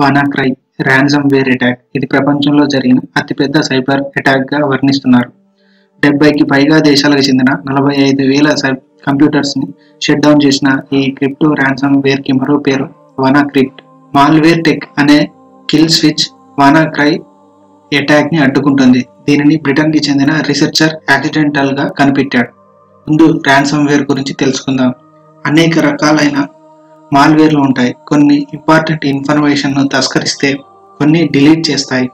వానాక్రై ransom wear attack ఇది ప్రపంచంలో జరిగిన అతిపెద్ద సైబర్ అటాక్గా వర్ణిస్తున్నారు. డెబ్బైకి పైగా దేశాలకు చెందిన నలభై ఐదు వేల కంప్యూటర్స్ని షట్ డౌన్ చేసిన ఈ క్రిప్టో ర్యాన్సమ్ వేర్కి మరో పేరు వానాక్రిప్ట్. మాల్వేర్ టెక్ అనే కిల్ స్విచ్ వానాక్రై అటాక్ని అడ్డుకుంటుంది. దీనిని బ్రిటన్కి చెందిన రీసెర్చర్ యాక్సిడెంటల్గా కనిపెట్టాడు. ముందు ర్యాన్సమ్ వేర్ గురించి తెలుసుకుందాం. అనేక రకాలైన మాల్వేర్లు ఉంటాయి. కొన్ని ఇంపార్టెంట్ ఇన్ఫర్మేషన్ను తస్కరిస్తే కొన్ని డిలీట్ చేస్తాయి.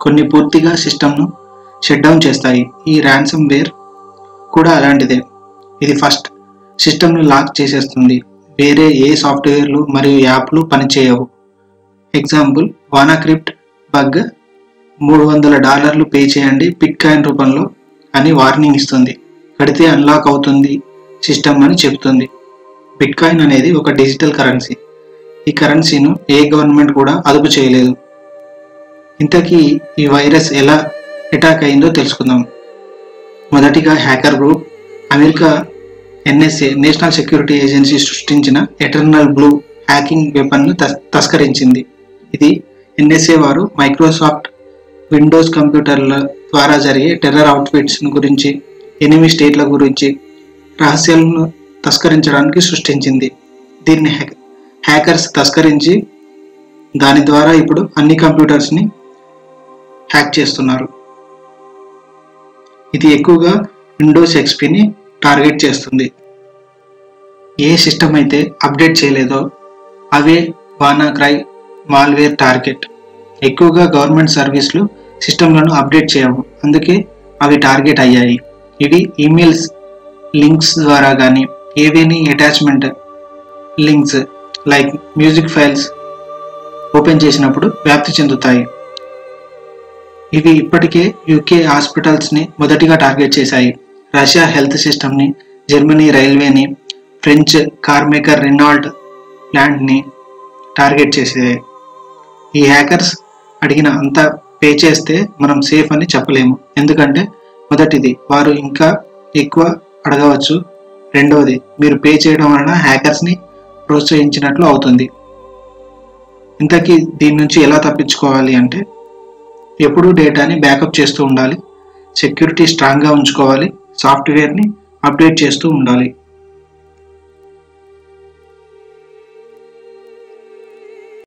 కొన్ని పూర్తిగా సిస్టమ్ను షట్ డౌన్ చేస్తాయి. ఈ ర్యాన్సమ్ వేర్ కూడా అలాంటిదే. ఇది ఫస్ట్ సిస్టమ్ను లాక్ చేసేస్తుంది. వేరే ఏ సాఫ్ట్వేర్లు మరియు యాప్లు పనిచేయవు. ఎగ్జాంపుల్ వానాక్రిప్ట్ బగ్ మూడు వందల డాలర్లు పే చేయండి పిట్ కాయిన్ రూపంలో అని వార్నింగ్ ఇస్తుంది. కడితే అన్లాక్ అవుతుంది సిస్టమ్ అని చెబుతుంది బిట్కాయిన్ అనేది ఒక డిజిటల్ కరెన్సీ ఈ కరెన్సీను ఏ గవర్నమెంట్ కూడా అదుపు చేయలేదు. ఇంతకీ ఈ వైరస్ ఎలా అటాక్ అయిందో తెలుసుకుందాం. మొదటిగా hacker group America NSA National Security Agency సృష్టించిన ఎటర్నల్ బ్లూ హ్యాకింగ్ వెపన్ను తస్కరించింది. ఇది ఎన్ఎస్ఏ వారు మైక్రోసాఫ్ట్ విండోస్ కంప్యూటర్ల ద్వారా జరిగే టెర్రర్ అవుట్ఫిట్స్ గురించి ఎనిమిది స్టేట్ల గురించి రహస్యాలను తస్కరించడానికి సృష్టించింది. దీన్ని హ్యాకర్స్ తస్కరించి దాని ద్వారా ఇప్పుడు అన్ని కంప్యూటర్స్ని హ్యాక్ చేస్తున్నారు. ఇది ఎక్కువగా విండోస్ ఎక్స్పీని టార్గెట్ చేస్తుంది. ఏ సిస్టమ్ అయితే అప్డేట్ చేయలేదో అవే వానాక్రై మాల్వేర్ టార్గెట్. ఎక్కువగా గవర్నమెంట్ సర్వీసులు సిస్టమ్లను అప్డేట్ చేయవు. అందుకే అవి టార్గెట్ అయ్యాయి. ఇది ఈమెయిల్స్ లింక్స్ ద్వారా కానీ ఏవేని attachment links like music files open చేసినప్పుడు వ్యాప్తి చెందుతాయి. ఇవి ఇప్పటికే యూకే హాస్పిటల్స్ని మొదటిగా టార్గెట్ చేశాయి. రష్యా హెల్త్ సిస్టమ్ని జర్మనీ రైల్వేని ఫ్రెంచ్ కార్ మేకర్ రినాల్డ్ ప్లాంట్ని టార్గెట్ చేసాయి ఈ హ్యాకర్స్ అడిగిన అంత పే చేస్తే మనం సేఫ్ అని చెప్పలేము. ఎందుకంటే మొదటిది వారు ఇంకా ఎక్కువ అడగవచ్చు. రెండవది మీరు పే చేయడం వలన హ్యాకర్స్ని ప్రోత్సహించినట్లు అవుతుంది. ఇంతకీ దీని నుంచి ఎలా తప్పించుకోవాలి అంటే ఎప్పుడూ డేటాని బ్యాకప్ చేస్తూ ఉండాలి సెక్యూరిటీ స్ట్రాంగ్గా ఉంచుకోవాలి సాఫ్ట్వేర్ని అప్డేట్ చేస్తూ ఉండాలి.